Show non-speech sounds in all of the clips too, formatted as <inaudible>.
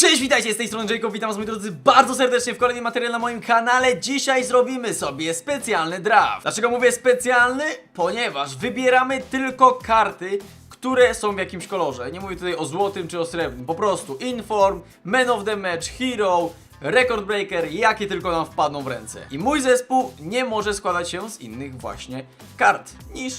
Cześć, witajcie, z tej strony Jacob, witam was moi drodzy bardzo serdecznie w kolejnym materiale na moim kanale. Dzisiaj zrobimy sobie specjalny draft. Dlaczego mówię specjalny? Ponieważ wybieramy tylko karty, które są w jakimś kolorze. Nie mówię tutaj o złotym czy o srebrnym, po prostu Inform, Man of the Match, Hero, Record Breaker, jakie tylko nam wpadną w ręce. I mój zespół nie może składać się z innych właśnie kart niż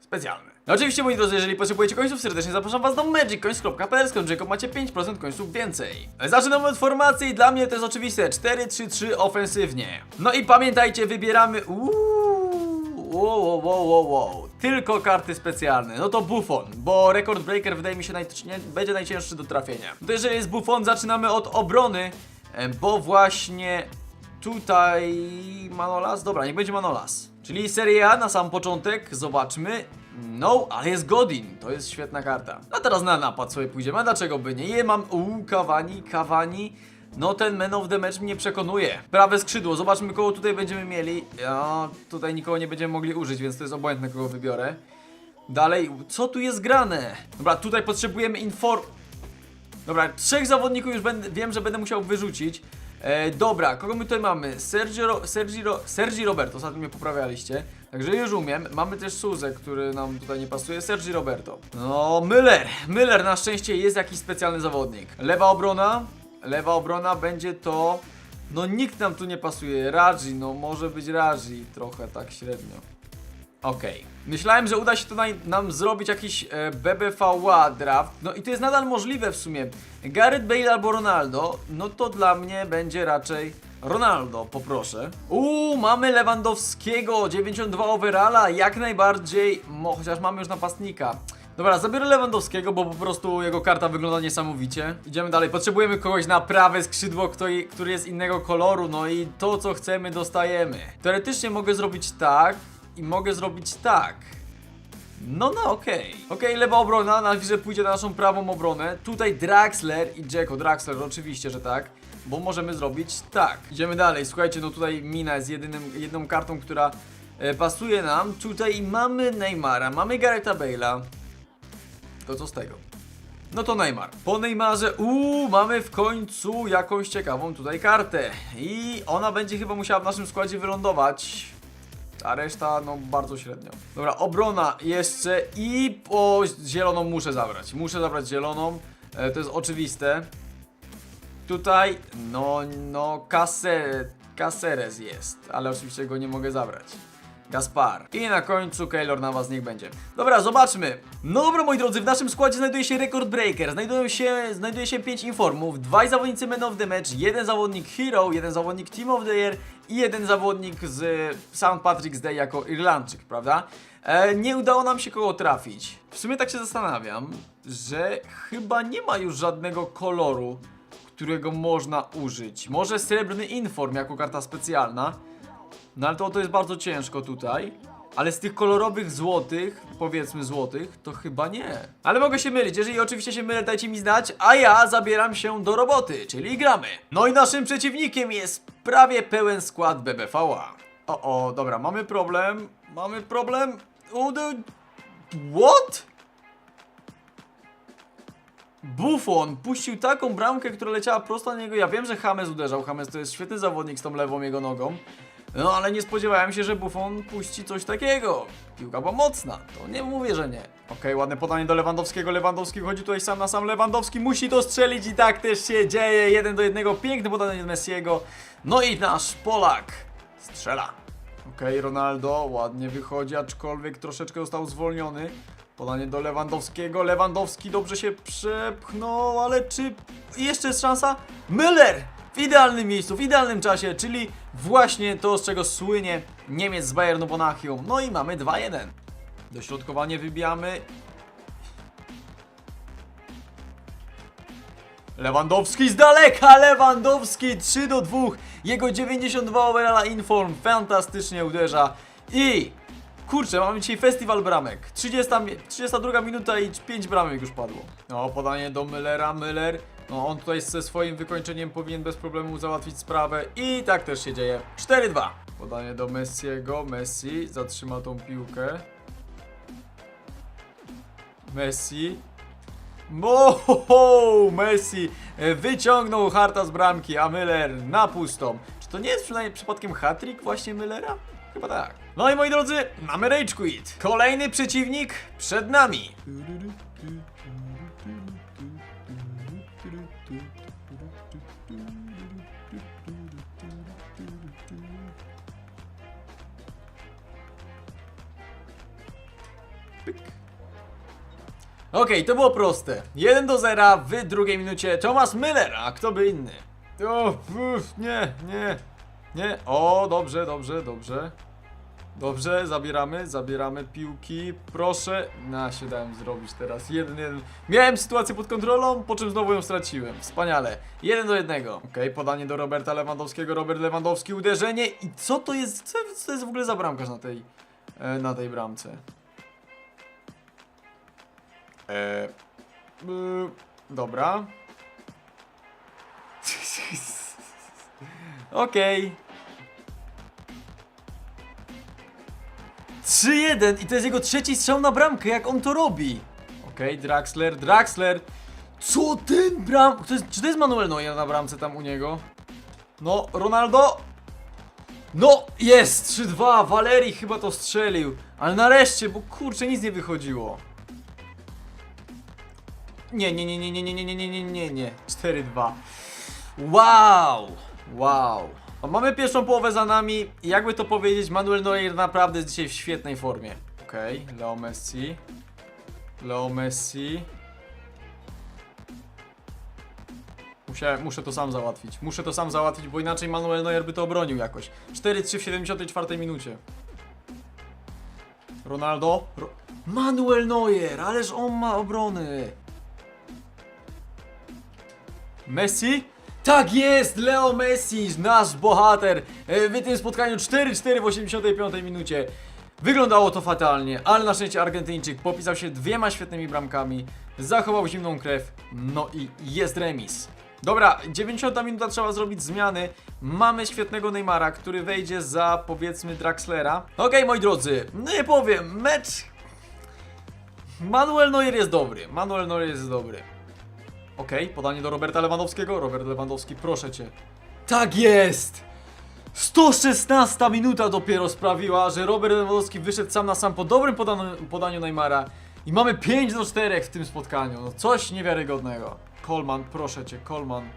specjalny. No oczywiście moi drodzy, jeżeli potrzebujecie końców, serdecznie zapraszam was do magiccoins.pl, z Jacob macie 5% końców więcej. Zaczynamy od formacji i dla mnie to jest oczywiste, 4-3-3 ofensywnie. No i pamiętajcie, wybieramy... Uuu, wow, wow, wow, wow, wow. Tylko karty specjalne, no to Buffon, bo Record Breaker wydaje mi się naj... będzie najcięższy do trafienia. No to jeżeli jest Buffon, zaczynamy od obrony, e, bo właśnie tutaj Manolas, dobra, niech będzie Manolas. Czyli Serie A na sam początek, zobaczmy. No, ale jest Godin, to jest świetna karta. A teraz na napad sobie pójdziemy, a dlaczego by nie? Je mam, uuu, Cavani, Cavani. No ten man of the match mnie przekonuje. Prawe skrzydło, zobaczmy kogo tutaj będziemy mieli. Ja, tutaj nikogo nie będziemy mogli użyć, więc to jest obojętne kogo wybiorę. Dalej, co tu jest grane? Dobra, tutaj potrzebujemy inform... Dobra, trzech zawodników już będę, wiem, że będę musiał wyrzucić. E, dobra, kogo my tutaj mamy? Sergio, Ro- Sergi, Ro- Sergi Roberto, ostatnio mnie poprawialiście. Także już umiem. Mamy też Suzę, który nam tutaj nie pasuje. Sergi Roberto. No, Müller. Müller na szczęście jest jakiś specjalny zawodnik. Lewa obrona. Lewa obrona będzie to... No nikt nam tu nie pasuje. Raji, no może być Raji. Trochę tak średnio. Okej. Myślałem, że uda się to naj- nam zrobić jakiś e, BBVA draft. No i to jest nadal możliwe w sumie. Gareth Bale albo Ronaldo, no to dla mnie będzie raczej Ronaldo, poproszę. Uuu, mamy Lewandowskiego, 92 overalla, jak najbardziej, mo, chociaż mamy już napastnika. Dobra, zabiorę Lewandowskiego, bo po prostu jego karta wygląda niesamowicie. Idziemy dalej. Potrzebujemy kogoś na prawe skrzydło, który jest innego koloru, no i to, co chcemy, dostajemy. Teoretycznie mogę zrobić tak i mogę zrobić tak. No, no, okej. Okej, lewa obrona, najwyżej pójdzie na naszą prawą obronę. Tutaj Draxler i Jacko. Draxler, oczywiście, że tak. Bo możemy zrobić tak. Idziemy dalej. Słuchajcie, no tutaj Mina jest jedynym, jedną kartą, która e, pasuje nam. Tutaj mamy Neymara, mamy Garetha Bale'a. To co z tego? No to Neymar. Po Neymarze, uuu, mamy w końcu jakąś ciekawą tutaj kartę. I ona będzie chyba musiała w naszym składzie wylądować. A reszta, no bardzo średnio. Dobra, obrona jeszcze i po zieloną muszę zabrać. Muszę zabrać zieloną. E, to jest oczywiste. Tutaj, no, no, Cacer, Caceres jest, ale oczywiście go nie mogę zabrać. Gaspar. I na końcu Keylor na was niech będzie. Dobra, zobaczmy. No dobra, moi drodzy, w naszym składzie znajduje się Record Breaker, znajdują się, znajduje się 5 informów, dwaj zawodnicy Man of the Match, jeden zawodnik Hero, jeden zawodnik Team of the Year i jeden zawodnik z St. Patrick's Day jako Irlandczyk, prawda? E, nie udało nam się kogo trafić. W sumie tak się zastanawiam, że chyba nie ma już żadnego koloru, którego można użyć. Może srebrny inform jako karta specjalna. No ale to, to jest bardzo ciężko tutaj. Ale z tych kolorowych złotych, powiedzmy złotych, to chyba nie. Ale mogę się mylić, jeżeli oczywiście się mylę, dajcie mi znać, a ja zabieram się do roboty, czyli gramy. No i naszym przeciwnikiem jest prawie pełen skład BBVA. O, o, dobra, mamy problem, mamy problem. What? Buffon puścił taką bramkę, która leciała prosto na niego. Ja wiem, że James uderzał. James to jest świetny zawodnik z tą lewą jego nogą. No ale nie spodziewałem się, że Buffon puści coś takiego. Piłka była mocna. To nie mówię, że nie. Okej, ładne podanie do Lewandowskiego. Lewandowski chodzi tutaj sam na sam. Lewandowski musi to strzelić i tak też się dzieje. Jeden do jednego. Piękne podanie do Messiego. No i nasz Polak strzela. Okej, Ronaldo ładnie wychodzi, aczkolwiek troszeczkę został zwolniony. Podanie do Lewandowskiego. Lewandowski dobrze się przepchnął, ale czy jeszcze jest szansa? Müller! W idealnym miejscu, w idealnym czasie, czyli właśnie to, z czego słynie Niemiec z Bayernu Monachium. No i mamy 2-1. Dośrodkowanie wybijamy. Lewandowski z daleka, Lewandowski 3 do 2, jego 92 overalla inform fantastycznie uderza i kurczę, mamy dzisiaj festiwal bramek, 30, mi- 32 minuta i 5 bramek już padło. No, podanie do Müllera, Müller, no on tutaj ze swoim wykończeniem powinien bez problemu załatwić sprawę i tak też się dzieje, 4-2. Podanie do Messiego, Messi zatrzyma tą piłkę. Messi, Mo, Messi wyciągnął harta z bramki, a Müller na pustą. To nie jest przynajmniej przypadkiem hat-trick właśnie Müllera? Chyba tak. No i moi drodzy, mamy Rage Quit. Kolejny przeciwnik przed nami. Okej, to było proste. 1 do 0 w drugiej minucie Thomas Müller, a kto by inny? O, uff, nie, nie, nie. O, dobrze, dobrze, dobrze. Dobrze, zabieramy, zabieramy piłki. Proszę. Na się dałem zrobić teraz. Jeden, jeden. Miałem sytuację pod kontrolą, po czym znowu ją straciłem. Wspaniale. Jeden do jednego. Okej, podanie do Roberta Lewandowskiego. Robert Lewandowski, uderzenie. I co to jest? Co, jest w ogóle za bramkarz na tej, e, na tej bramce? E, y, dobra. Okej. 3-1 i to jest jego trzeci strzał na bramkę, jak on to robi. Okej, Draxler, Draxler. Co ten bram... To jest, czy to jest Manuel Neuer na bramce tam u niego? No, Ronaldo. No, jest! 3-2, Valerii chyba to strzelił. Ale nareszcie, bo kurczę, nic nie wychodziło. Nie, nie, nie, nie, nie, nie, nie, nie, nie, nie, nie. 4-2. Wow! Wow. Mamy pierwszą połowę za nami jakby to powiedzieć, Manuel Neuer naprawdę jest dzisiaj w świetnej formie. Okej, Leo Messi. Leo Messi. Musiałem, muszę to sam załatwić. Muszę to sam załatwić, bo inaczej Manuel Neuer by to obronił jakoś. 4-3 w 74 minucie. Ronaldo. Ro Manuel Neuer, ależ on ma obrony. Messi? Tak jest! Leo Messi, nasz bohater! e, W tym spotkaniu 4-4 w 85 minucie. Wyglądało to fatalnie, ale na szczęście Argentyńczyk popisał się dwiema świetnymi bramkami, zachował zimną krew, no i jest remis. Dobra, 90 minuta trzeba zrobić zmiany. Mamy świetnego Neymara, który wejdzie za powiedzmy Draxlera. Okej, moi drodzy, no nie powiem, mecz. Manuel Neuer jest dobry. Manuel Neuer jest dobry. Okej, podanie do Roberta Lewandowskiego. Robert Lewandowski, proszę cię. Tak jest! 116 minuta dopiero sprawiła, że Robert Lewandowski wyszedł sam na sam po dobrym podaniu, podaniu Neymara. I mamy 5 do 4 w tym spotkaniu. No coś niewiarygodnego. Kolman, proszę cię, Kolman.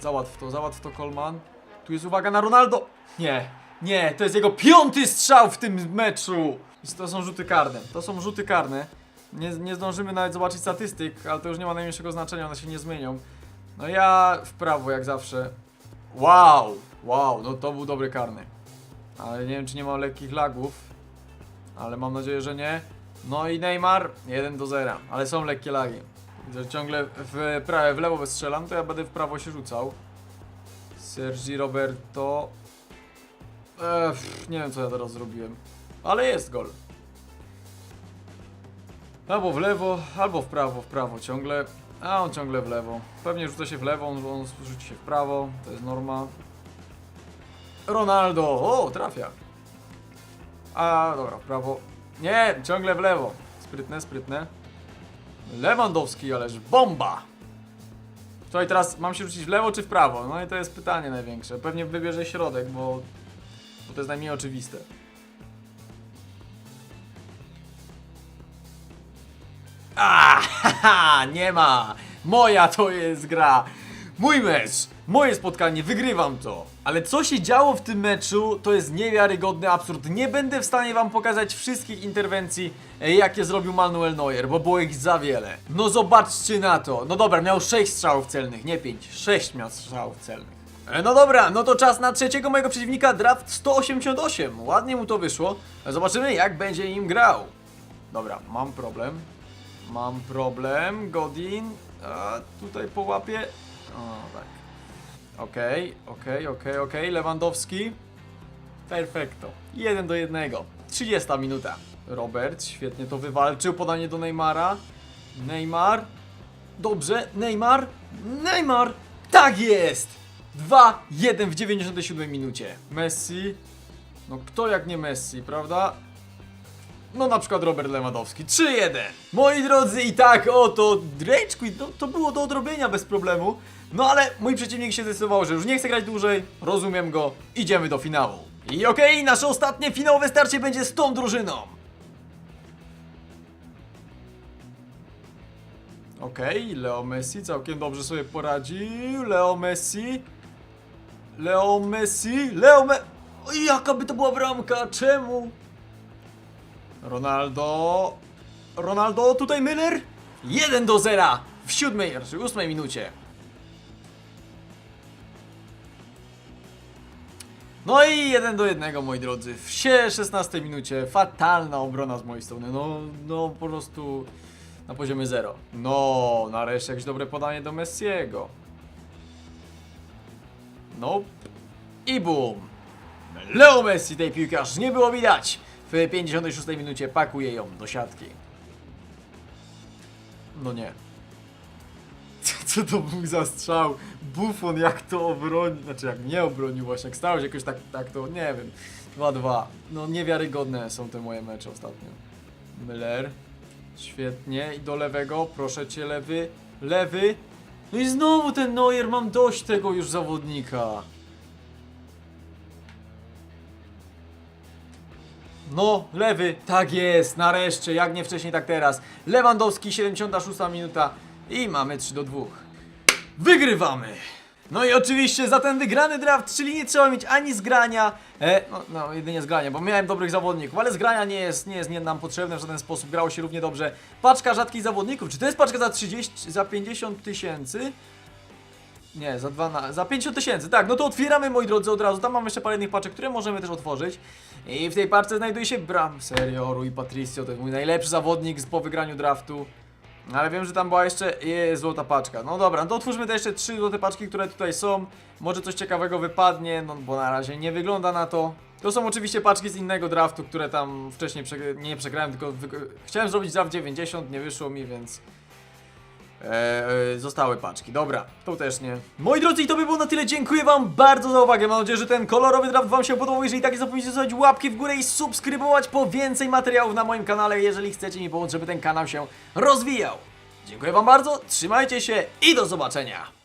Załatw to, załatw to, Kolman. Tu jest uwaga na Ronaldo. Nie, nie, to jest jego piąty strzał w tym meczu. I to są rzuty karne. To są rzuty karne. Nie, nie zdążymy nawet zobaczyć statystyk, ale to już nie ma najmniejszego znaczenia, one się nie zmienią. No ja w prawo jak zawsze. Wow, wow, no to był dobry karny. Ale nie wiem czy nie ma lekkich lagów. Ale mam nadzieję, że nie. No i Neymar 1 do 0, ale są lekkie lagi. Widzę, że ciągle w, prawo, w lewo wystrzelam, to ja będę w prawo się rzucał. Sergi Roberto. Pff, nie wiem co ja teraz zrobiłem. Ale jest gol. Albo w lewo, albo w prawo, w prawo ciągle. A on ciągle w lewo. Pewnie rzuca się w lewo, on, on rzuci się w prawo, to jest norma. Ronaldo, o, trafia. A, dobra, w prawo. Nie, ciągle w lewo. Sprytne, sprytne. Lewandowski, ależ bomba! Słuchaj, teraz mam się rzucić w lewo czy w prawo? No i to jest pytanie największe. Pewnie wybierze środek, bo, bo to jest najmniej oczywiste. Haha, <laughs> nie ma! Moja to jest gra! Mój mecz! Moje spotkanie, wygrywam to! Ale co się działo w tym meczu, to jest niewiarygodny absurd. Nie będę w stanie wam pokazać wszystkich interwencji, e, jakie zrobił Manuel Neuer, bo było ich za wiele. No zobaczcie na to. No dobra, miał 6 strzałów celnych, nie 5. 6 miał strzałów celnych. E, No dobra, no to czas na trzeciego mojego przeciwnika, draft 188. Ładnie mu to wyszło. Zobaczymy jak będzie im grał. Dobra, mam problem. Mam problem, Godin. A, tutaj połapię. O, tak. Okej, okej, okej, okej. Lewandowski. Perfekto. 1 do 1. 30 minuta. Robert świetnie to wywalczył. Podanie do Neymara. Neymar. Dobrze. Neymar. Neymar. Tak jest! 2-1 w 97 minucie. Messi. No kto jak nie Messi, prawda? No na przykład Robert Lewandowski. 3-1. Moi drodzy, i tak oto Rage Quit, no, to było do odrobienia bez problemu. No ale mój przeciwnik się zdecydował, że już nie chce grać dłużej. Rozumiem go. Idziemy do finału. I okej, nasze ostatnie finałowe starcie będzie z tą drużyną. Okej, Leo Messi całkiem dobrze sobie poradził. Leo Messi. Leo Messi. Leo Me... O, jaka by to była bramka? Czemu? Ronaldo. Ronaldo, tutaj Miller. 1 do 0 w siódmej, raczej ósmej minucie. No i 1 do 1, moi drodzy. W sie- 16 minucie. Fatalna obrona z mojej strony. No, no po prostu na poziomie 0. No, nareszcie jakieś dobre podanie do Messiego. No. I boom. Leo Messi, tej piłkarz, nie było widać. W 56 minucie pakuje ją do siatki. No nie. <laughs> Co to był za strzał? Buffon jak to obronił, znaczy jak nie obronił właśnie, jak stało się jakoś tak, tak to, nie wiem. 2-2. No niewiarygodne są te moje mecze ostatnio. Müller. Świetnie. I do lewego, proszę cię lewy. Lewy. No i znowu ten Neuer, mam dość tego już zawodnika. No, lewy, tak jest, nareszcie, jak nie wcześniej, tak teraz. Lewandowski, 76 minuta i mamy 3 do 2. Wygrywamy! No i oczywiście za ten wygrany draft, czyli nie trzeba mieć ani zgrania, e, no, no jedynie zgrania, bo miałem dobrych zawodników, ale zgrania nie jest, nie jest nie nam potrzebne w żaden sposób, grało się równie dobrze. Paczka rzadkich zawodników, czy to jest paczka za 30, za 50 tysięcy? Nie, za, dwa na, za 50 tysięcy, tak, no to otwieramy moi drodzy od razu, tam mam jeszcze parę innych paczek, które możemy też otworzyć I w tej paczce znajduje się Bram, serio, Rui Patricio, to jest mój najlepszy zawodnik po wygraniu draftu ale wiem, że tam była jeszcze jest złota paczka. No dobra, no to otwórzmy te jeszcze trzy złote paczki, które tutaj są. Może coś ciekawego wypadnie, no bo na razie nie wygląda na to. To są oczywiście paczki z innego draftu, które tam wcześniej prze... nie przegrałem, tylko chciałem zrobić draft 90, nie wyszło mi, więc Eee, zostały paczki. Dobra, to też nie. Moi drodzy, i to by było na tyle. Dziękuję Wam bardzo za uwagę. Mam nadzieję, że ten kolorowy draft Wam się podobał. Jeżeli tak, nie zapomnijcie zostawić łapki w górę i subskrybować po więcej materiałów na moim kanale, jeżeli chcecie mi pomóc, żeby ten kanał się rozwijał. Dziękuję Wam bardzo, trzymajcie się i do zobaczenia.